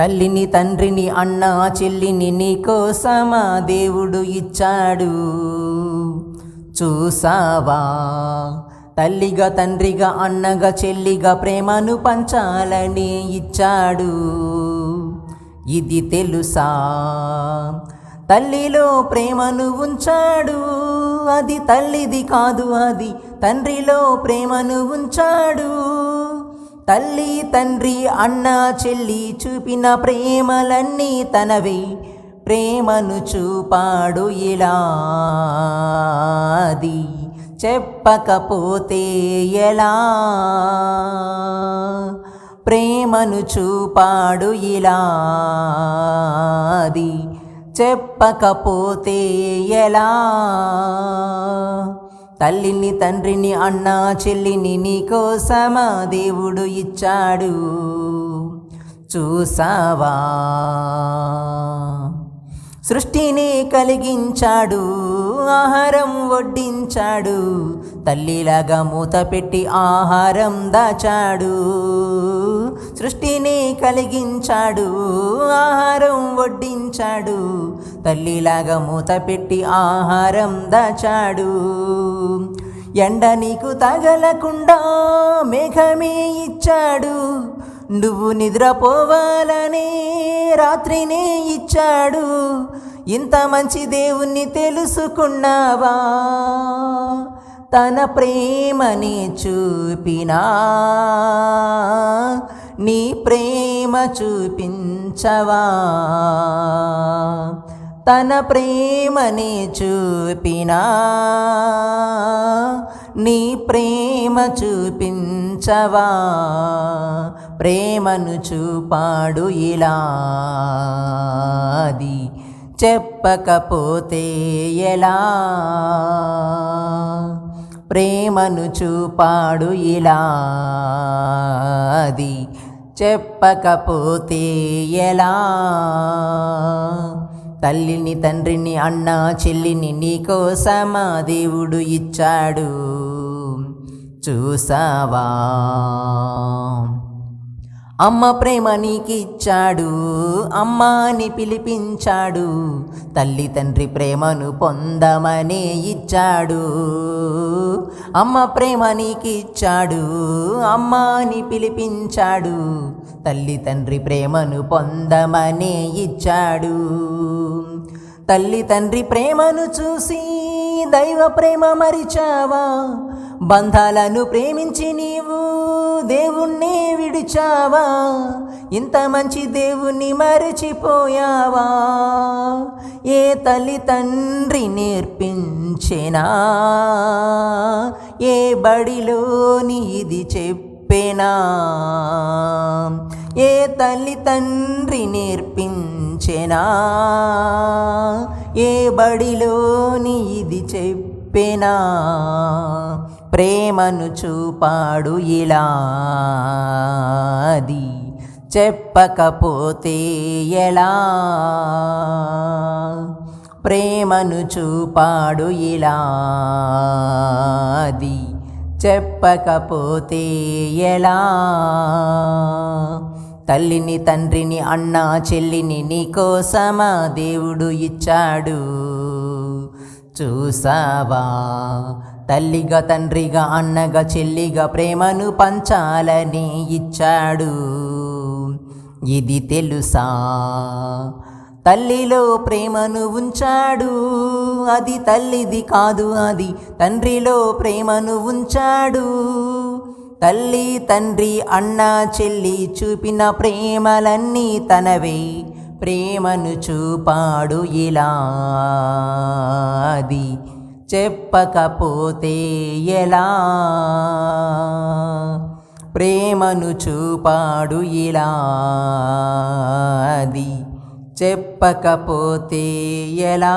తల్లిని తండ్రిని అన్న చెల్లిని నీకోసమా దేవుడు ఇచ్చాడు. చూసావా? తల్లిగా తండ్రిగా అన్నగా చెల్లిగా ప్రేమను పంచాలని ఇచ్చాడు. ఇది తెలుసా? తల్లిలో ప్రేమను ఉంచాడు. అది తల్లిది కాదు అది తండ్రిలో ప్రేమను ఉంచాడు. తల్లి తండ్రి అన్న చెల్లి చూపిన ప్రేమలన్నీ తనవే. ప్రేమను చూపాడు ఇలా అది చెప్పకపోతే ఎలా? ప్రేమను చూపాడు ఇలా అది చెప్పకపోతే ఎలా? తల్లిని తండ్రిని అన్న చెల్లిని నీకోసమా దేవుడు ఇచ్చాడు? చూసావా? సృష్టిని కలిగించాడు ఆహారం వడ్డించాడు తల్లిలాగా మూత పెట్టి ఆహారం దాచాడు. సృష్టిని కలిగించాడు ఆహారం వడ్డించాడు తల్లిలాగా మూత పెట్టి ఆహారం దాచాడు. ఎండ నీకు తగలకుండా మేఘమే ఇచ్చాడు. నువ్వు నిద్రపోవాలనే రాత్రినే ఇచ్చాడు. ఇంత మంచి దేవుణ్ణి తెలుసుకున్నావా? తన ప్రేమని చూపినా? నీ ప్రేమ చూపించవా? తన ప్రేమని చూపినా నీ ప్రేమ చూపించవా? ప్రేమను చూపాడు ఇలా అది చెప్పకపోతే ఎలా? ప్రేమను చూపాడు ఇలా అది చెప్పకపోతే ఎలా? తల్లిని తండ్రిని అన్న చెల్లిని నీకోసమా దేవుడు ఇచ్చాడు. చూసావా? అమ్మ ప్రేమ నీకిచ్చాడు అమ్మ అని పిలిపించాడు తల్లి తండ్రి ప్రేమను పొందమనే ఇచ్చాడు. అమ్మ ప్రేమ నీకిచ్చాడు అమ్మ అని పిలిపించాడు తల్లి తండ్రి ప్రేమను పొందమనే ఇచ్చాడు. తల్లి తండ్రి ప్రేమను చూసి దైవ ప్రేమ మరిచావా? బంధాలను ప్రేమించి నీవు దేవుణ్ణి విడిచావా? ఇంత మంచి దేవుణ్ణి మరచిపోయావా? ఏ తల్లి తండ్రి నేర్పించేనా? ఏ బడిలోని ఇది చెప్పేనా? ఏ తల్లి తండ్రి నేర్పించేనా? ఏ బడిలోని ఇది విప్పెనా ప్రేమను చూపాడు ఇలా అది చెప్పకపోతే ఎలా? ప్రేమను చూపాడు ఇలా అది చెప్పకపోతే ఎలా? తల్లిని తండ్రిని అన్న చెల్లిని నీకోసమా దేవుడు ఇచ్చాడు? చూసావా? తల్లిగా తండ్రిగా అన్నగా చెల్లిగా ప్రేమను పంచాలని ఇచ్చాడు. ఇది తెలుసా? తల్లిలో ప్రేమను ఉంచాడు. అది తల్లిది కాదు అది తండ్రిలో ప్రేమను ఉంచాడు. తల్లి తండ్రి అన్న చెల్లి చూపిన ప్రేమలన్నీ తనవే. ప్రేమను చూపాడు ఇలా అది చెప్పకపోతే ఎలా? ప్రేమను చూపాడు ఇలా అది చెప్పకపోతే ఎలా?